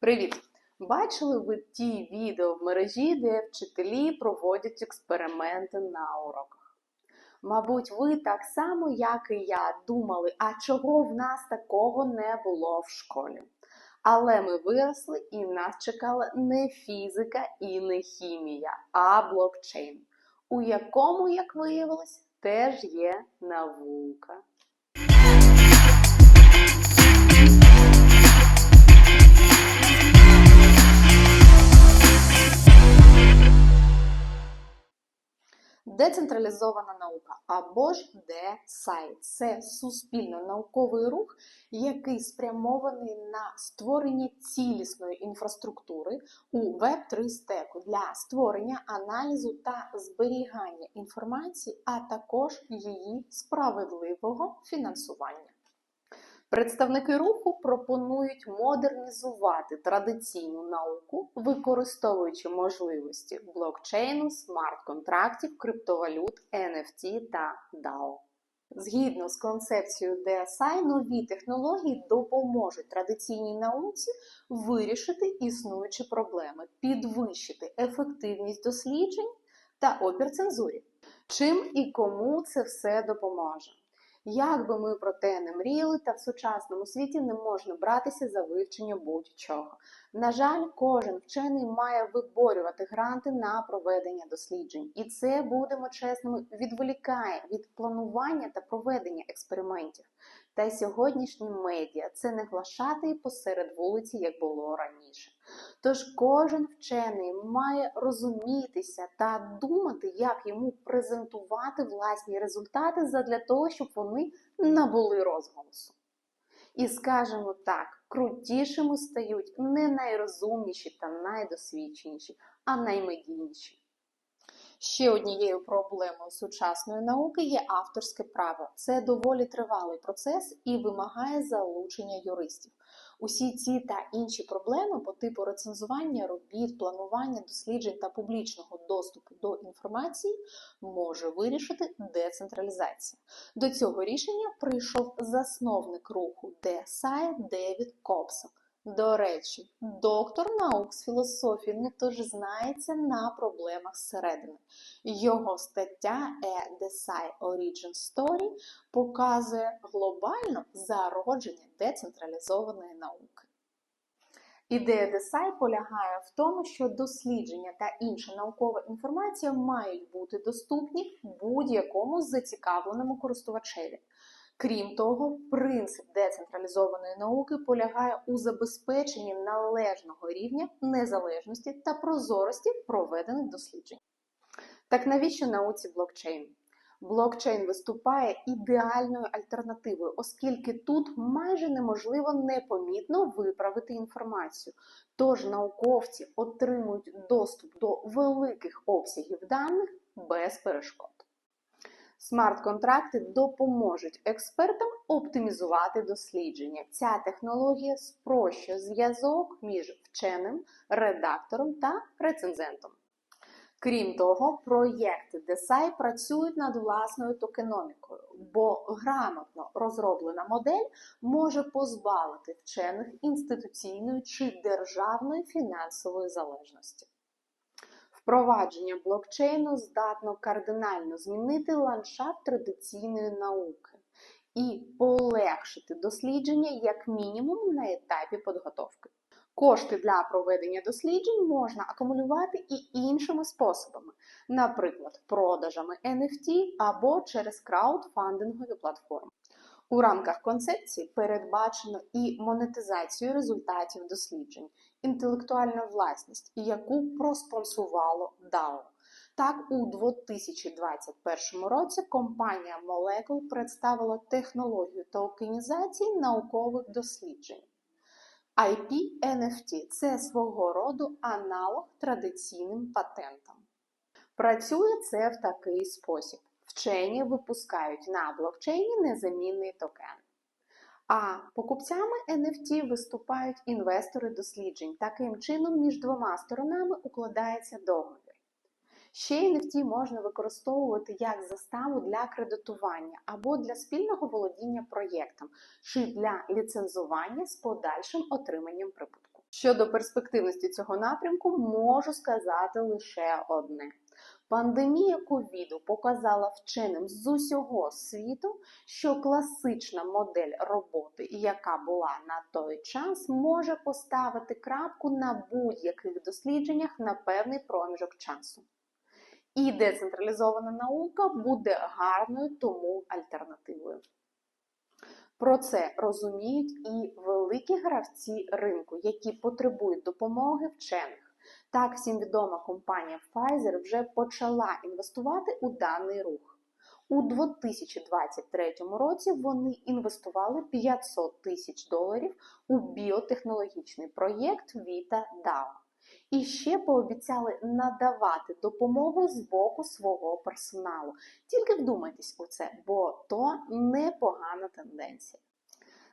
Привіт! Бачили ви ті відео в мережі, де вчителі проводять експерименти на уроках? Мабуть, ви так само, як і я, думали, а чого в нас такого не було в школі. Але ми виросли і нас чекала не фізика і не хімія, а блокчейн, у якому, як виявилось, теж є наука. Децентралізована наука або ж DeSci – це суспільно-науковий рух, який спрямований на створення цілісної інфраструктури у Web3 стеку для створення аналізу та зберігання інформації, а також її справедливого фінансування. Представники руху пропонують модернізувати традиційну науку, використовуючи можливості блокчейну, смарт-контрактів, криптовалют, NFT та DAO. Згідно з концепцією DSI, нові технології допоможуть традиційній науці вирішити існуючі проблеми, підвищити ефективність досліджень та опір цензурі. Чим і кому це все допоможе? Як би ми про те не мріяли, та в сучасному світі не можна братися за вивчення будь-чого. На жаль, кожен вчений має виборювати гранти на проведення досліджень, і це, будемо чесними, відволікає від планування та проведення експериментів. Та сьогоднішні медіа це не глашати посеред вулиці, як було раніше. Тож кожен вчений має розумітися та думати, як йому презентувати власні результати задля того, щоб вони набули розголосу. І скажемо так, крутішими стають не найрозумніші та найдосвідченіші, а наймедійніші. Ще однією проблемою сучасної науки є авторське право. Це доволі тривалий процес і вимагає залучення юристів. Усі ці та інші проблеми по типу рецензування робіт, планування досліджень та публічного доступу до інформації може вирішити децентралізація. До цього рішення прийшов засновник руху DSI Девід Кобсон. До речі, доктор наук з філософії не тож знається на проблемах зсередини. Його стаття A DeSci Origin Story показує глобально зародження децентралізованої науки. Ідея DeSci полягає в тому, що дослідження та інша наукова інформація мають бути доступні будь-якому зацікавленому користувачеві. Крім того, принцип децентралізованої науки полягає у забезпеченні належного рівня незалежності та прозорості проведених досліджень. Так навіщо науці блокчейн? Блокчейн виступає ідеальною альтернативою, оскільки тут майже неможливо непомітно виправити інформацію. Тож науковці отримують доступ до великих обсягів даних без перешкод. Смарт-контракти допоможуть експертам оптимізувати дослідження. Ця технологія спрощує зв'язок між вченим, редактором та рецензентом. Крім того, проєкти DeSci працюють над власною токеномікою, бо грамотно розроблена модель може позбавити вчених інституційної чи державної фінансової залежності. Впровадження блокчейну здатно кардинально змінити ландшафт традиційної науки і полегшити дослідження як мінімум на етапі підготовки. Кошти для проведення досліджень можна акумулювати і іншими способами, наприклад, продажами NFT або через краудфандингові платформи. У рамках концепції передбачено і монетизацію результатів досліджень, інтелектуальна власність, яку проспонсувало DAO. Так, у 2021 році компанія Molecule представила технологію токенізації наукових досліджень. IP NFT – це свого роду аналог традиційним патентам. Працює це в такий спосіб. Вчені випускають на блокчейні незамінний токен. А покупцями NFT виступають інвестори досліджень. Таким чином, між двома сторонами укладається договір. Ще NFT можна використовувати як заставу для кредитування або для спільного володіння проєктом, чи для ліцензування з подальшим отриманням прибутку. Щодо перспективності цього напрямку, можу сказати лише одне. Пандемія ковіду показала вченим з усього світу, що класична модель роботи, яка була на той час, може поставити крапку на будь-яких дослідженнях на певний проміжок часу. І децентралізована наука буде гарною тому альтернативою. Про це розуміють і великі гравці ринку, які потребують допомоги вчених. Так, всім відома компанія Pfizer вже почала інвестувати у даний рух. У 2023 році вони інвестували 500 тисяч доларів у біотехнологічний проєкт Vita DAO. І ще пообіцяли надавати допомогу з боку свого персоналу. Тільки вдумайтесь у це, бо то непогана тенденція.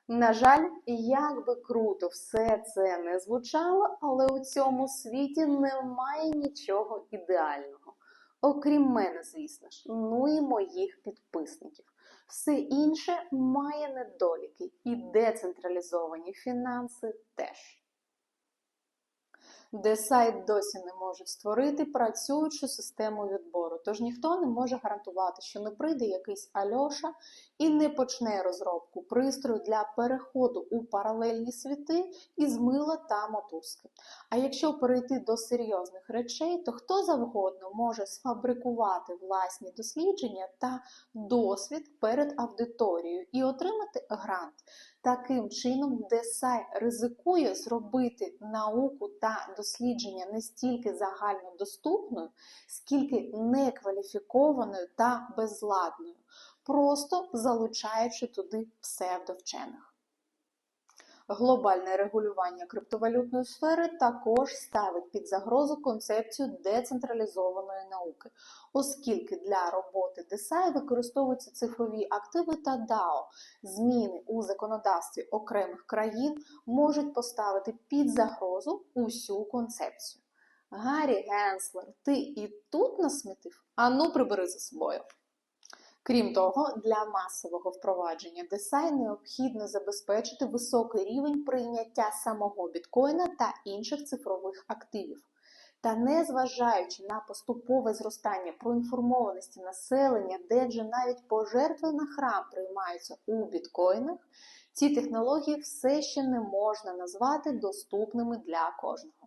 На жаль, як би круто все це не звучало, але у цьому світі немає нічого ідеального. Окрім мене, звісно ж, ну і моїх підписників. Все інше має недоліки, і децентралізовані фінанси теж. Де сайт досі не можуть створити працюючу систему відбору, тож ніхто не може гарантувати, що не прийде якийсь Альоша і не почне розробку пристрою для переходу у паралельні світи із мила та мотузки. А якщо перейти до серйозних речей, то хто завгодно може сфабрикувати власні дослідження та досвід перед аудиторією і отримати грант. Таким чином, Десай ризикує зробити науку та дослідження не стільки загальнодоступною, скільки некваліфікованою та безладною, просто залучаючи туди псевдовчених. Глобальне регулювання криптовалютної сфери також ставить під загрозу концепцію децентралізованої науки, оскільки для роботи DeSci використовуються цифрові активи та DAO. Зміни у законодавстві окремих країн можуть поставити під загрозу усю концепцію. Гаррі Генслер, ти і тут насмітив? Ану, прибери за собою. Крім того, для масового впровадження DeSci необхідно забезпечити високий рівень прийняття самого біткоїна та інших цифрових активів. Та незважаючи на поступове зростання проінформованості населення, де вже навіть пожертви на храм приймаються у біткоїнах, ці технології все ще не можна назвати доступними для кожного.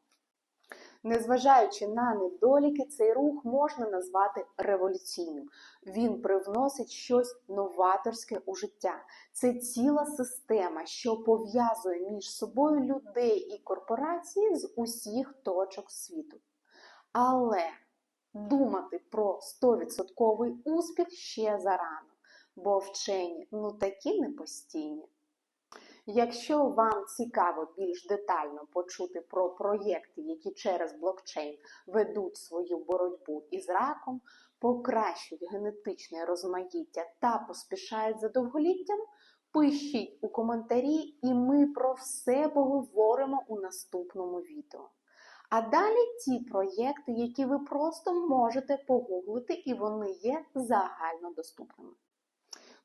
Незважаючи на недоліки, цей рух можна назвати революційним. Він привносить щось новаторське у життя. Це ціла система, що пов'язує між собою людей і корпорації з усіх точок світу. Але думати про 100% успіх ще зарано, бо вчені ну такі непостійні. Якщо вам цікаво більш детально почути про проєкти, які через блокчейн ведуть свою боротьбу із раком, покращують генетичне розмаїття та поспішають за довголіттям, пишіть у коментарі, і ми про все поговоримо у наступному відео. А далі ті проєкти, які ви просто можете погуглити, і вони є загальнодоступними.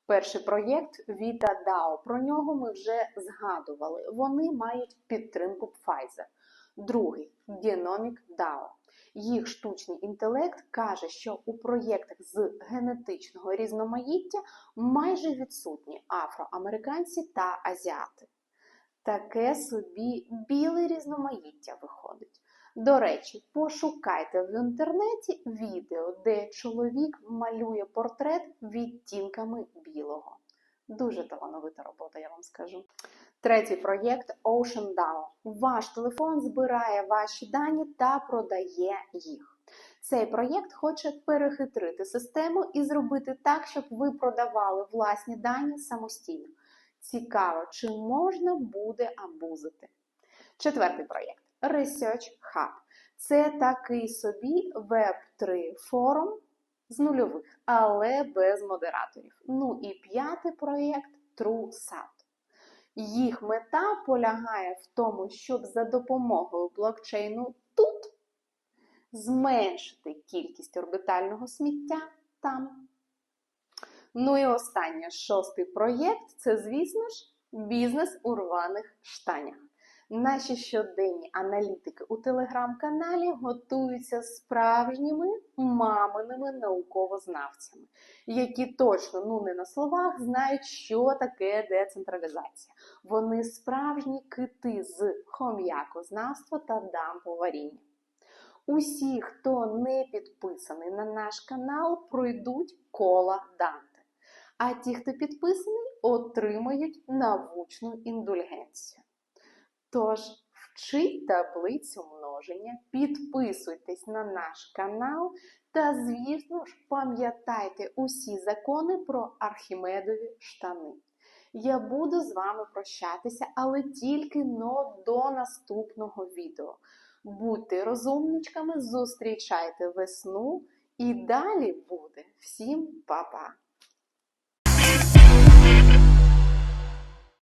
Перший проєкт Vita DAO, про нього ми вже згадували. Вони мають підтримку Pfizer. Другий Genomic DAO. Їх штучний інтелект каже, що у проєктах з генетичного різноманіття майже відсутні афроамериканці та азіати. Таке собі біле різноманіття виходить. До речі, пошукайте в інтернеті відео, де чоловік малює портрет відтінками білого. Дуже талановита робота, я вам скажу. Третій проєкт Ocean DAO. Ваш телефон збирає ваші дані та продає їх. Цей проєкт хоче перехитрити систему і зробити так, щоб ви продавали власні дані самостійно. Цікаво, чи можна буде абузити. Четвертий проєкт. Research Hub. Це такий собі Web3 форум з нульових, але без модераторів. Ну і п'ятий проєкт TrueSat. Їх мета полягає в тому, щоб за допомогою блокчейну тут зменшити кількість орбітального сміття там. Ну і останнє шостий проєкт це, звісно ж, бізнес у рваних штанях. Наші щоденні аналітики у телеграм-каналі готуються справжніми маминими науковознавцями, які точно, ну не на словах, знають, що таке децентралізація. Вони справжні кити з хом'якознавства та дамповаріння. Усі, хто не підписаний на наш канал, пройдуть кола Данте. А ті, хто підписаний, отримають навучну індульгенцію. Тож, вчіть таблицю множення, підписуйтесь на наш канал та, звісно ж, пам'ятайте усі закони про Архімедові штани. Я буду з вами прощатися, але тільки но до наступного відео. Будьте розумничками, зустрічайте весну і далі буде. Всім па-па!